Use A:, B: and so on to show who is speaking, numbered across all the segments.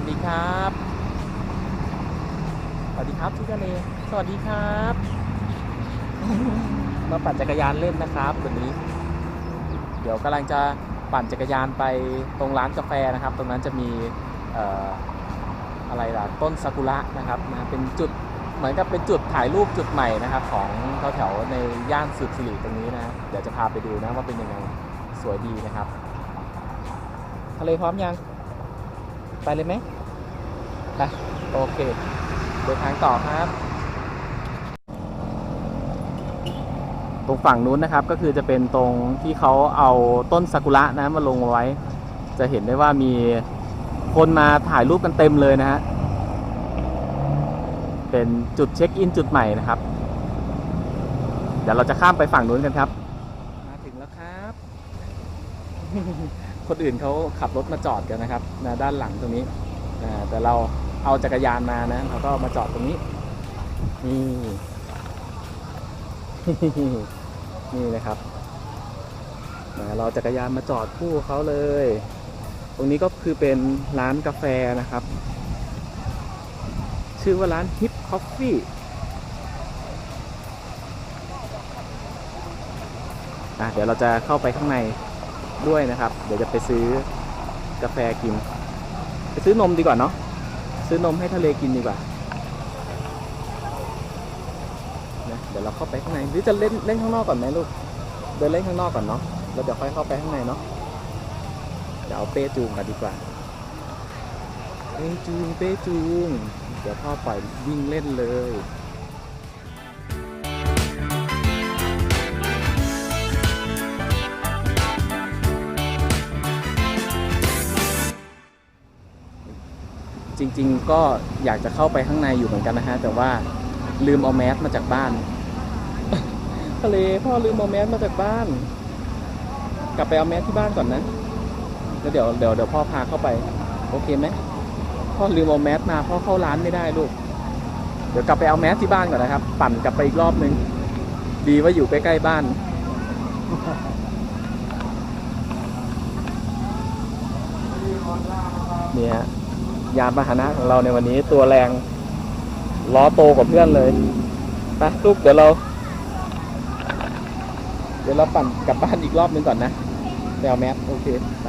A: วัสดีครับ สวัสดีครับที่ทะเลสวัสดีครับ มาปั่นจักรยานเล่นนะครับวันนี้ เดี๋ยวกำลังจะปั่นจักรยานไปตรงร้านกาแฟนะครับ ตรงนั้นจะมีเอ่ออะไรล่ะต้นซากุระนะครับนะเป็นจุดเหมือนกับเป็นจุดถ่ายรูปจุดใหม่นะครับ ของแถวๆในย่านสุดสิริตรงนี้นะเดี๋ยวจะพาไปดูนะว่าเป็นยังไงสวยดีนะครับ ทะเลพร้อมยัง ไปเลยไหมไปโอเค เดินทางต่อครับ ตรงฝั่งนู้นนะครับก็คือจะเป็นตรงที่เขาเอาต้นซากุระนะมาลงไว้ จะเห็นได้ว่ามีคนมาถ่ายรูปกันเต็มเลยนะฮะ เป็นจุดเช็คอินจุดใหม่นะครับ เดี๋ยวเราจะข้ามไปฝั่งนู้นกันครับ มาถึงแล้วครับ คนอื่นเขาขับรถมาจอดกันนะครับนะด้านหลังตรงนี้นะแต่เราเอาจักรยานมานะเราก็มาจอดตรงนี้นี่นี่นะครับนะเราจักรยานมาจอดคู่เขาเลย ตรงนี้ก็คือเป็นร้านกาแฟนะครับ ชื่อว่าร้าน Hip Coffee อะเดี๋ยวเราจะเข้าไปข้างใน ด้วยนะครับ เดี๋ยวจะไปซื้อกาแฟกิน ไปซื้อนมดีกว่าเนาะซื้อนมให้ทะเลกินดีกว่านะเดี๋ยวเราเข้าไปข้างในหรือจะเล่นเล่นข้างนอกก่อนไหมลูกเดินเล่นข้างนอกก่อนเนาะแล้วเดี๋ยวค่อยเข้าไปข้างในเนาะเดี๋ยวเอาเป้จูงกันดีกว่าเป้จูงเป้จูงเดี๋ยวพ่อปล่อยวิ่งเล่นเลย จริง ๆ ก็อยากจะเข้าไปข้างในอยู่เหมือนกันนะฮะแต่ว่าลืมเอาแมสมาจากบ้านทะเลพ่อลืมเอาแมสมาจากบ้าน กลับไปเอาแมสที่บ้านก่อนนะแล้วเดี๋ยวเดี๋ยวเดี๋ยวพ่อพาเข้าไป โอเคไหมพ่อลืมเอาแมสมาพ่อเข้าร้านไม่ได้ลูก เดี๋ยวกลับไปเอาแมสที่บ้านก่อนนะครับ ปั่นกลับไปอีกรอบนึง ดีว่าอยู่ใกล้ๆบ้านเนี่ย ยานพาหนะของเราในวันนี้ตัวแรงล้อโตกว่าเพื่อนเลยไปลูกเดี๋ยวเรา เดี๋ยวเราปั่นกลับบ้านอีกรอบนึงก่อนนะไปเอาแมสโอเคไป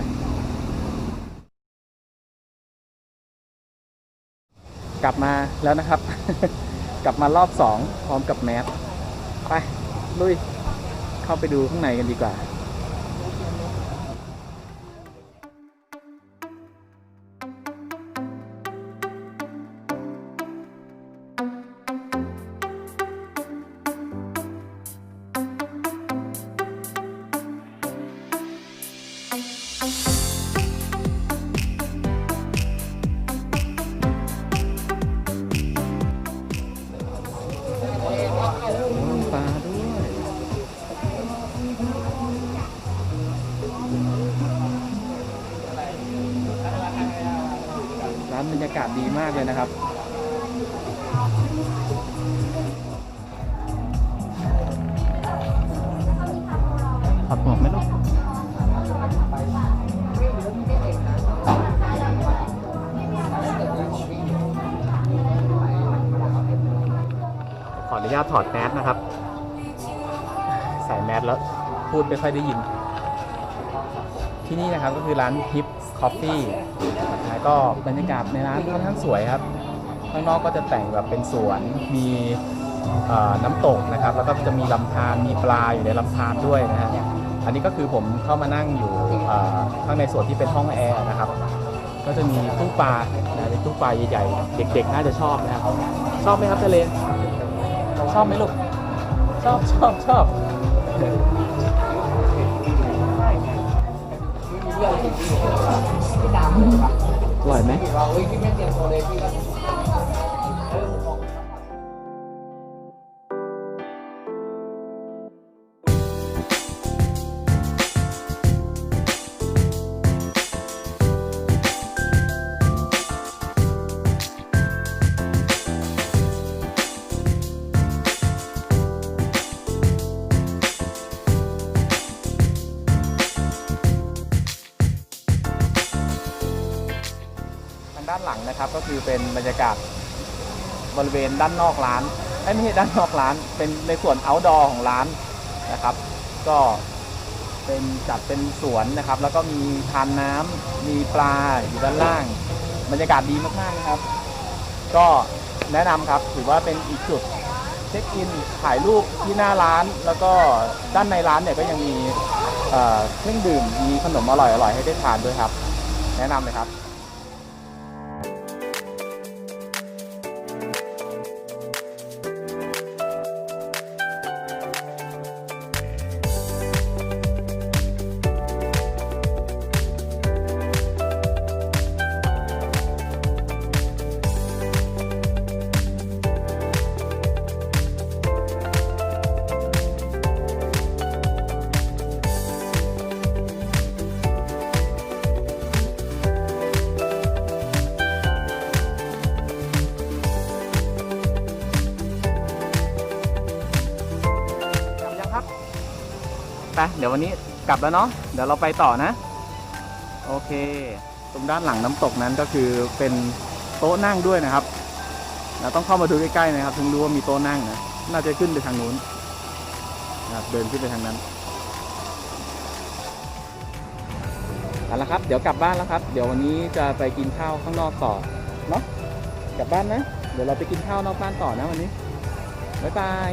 A: กลับมาแล้วนะครับ กลับมารอบสองพร้อมกับแมสไปลุยเข้าไปดูข้างในกันดีกว่าานบรรยากาศดีมากเลยนะครับถอดหมวกไหมลูกขออนุญาตถอดแมสนะครับ ใส่แมสแล้วพูดไม่ค่อยได้ยิน ที่นี่นะครับก็คือร้าน Hip Coffee แล้วก็บรรยากาศในร้านค่อนข้างสวยครับ ข้างนอกก็จะแต่งแบบเป็นสวน มีน้ำตกนะครับ แล้วก็จะมีลำธาร มีปลาอยู่ในลำธารด้วยนะฮะ อันนี้ก็คือผมเข้ามานั่งอยู่ข้างในส่วนที่เป็นห้องแอร์นะครับ ก็จะมีตู้ปลานะเป็นตู้ปลาใหญ่ๆ เด็กๆ น่าจะชอบนะครับชอบไหมครับทะเล ชอบไหมลูก ชอบชอบชอบ อร่อยไหม นะครับ ก็คือเป็นบรรยากาศบริเวณด้านนอกร้านไม่ใช่ด้านนอกร้าน เป็นในส่วน outdoor ของร้านนะครับ ก็เป็นจัดเป็นสวนนะครับ แล้วก็มีทานน้ำมีปลาอยู่ด้านล่าง บรรยากาศดีมากๆนะครับ ก็แนะนำครับถือว่าเป็นอีกจุดเช็คอินถ่ายรูปที่หน้าร้าน แล้วก็ด้านในร้านเนี่ยก็ยังมีเครื่องดื่มมีขนมอร่อยๆให้ได้ทานด้วยครับ แนะนำเลยครับ ไปเดี๋ยววันนี้กลับแล้วเนาะเดี๋ยวเราไปต่อนะ โอเค ตรงด้านหลังน้ำตกนั้นก็คือเป็นโต๊ะนั่งด้วยนะครับเราต้องเข้ามาดูใกล้ๆนะครับถึงรู้ว่ามีโต๊ะนั่งนะน่าจะขึ้นไปทางนู้นนะครับเดินขึ้นไปทางนั้นเอาละครับเดี๋ยวกลับบ้านแล้วครับ เดี๋ยววันนี้จะไปกินข้าวข้างนอกต่อเนาะกลับบ้านนะ เดี๋ยวเราไปกินข้าวนอกบ้านต่อนะวันนี้บ๊ายบาย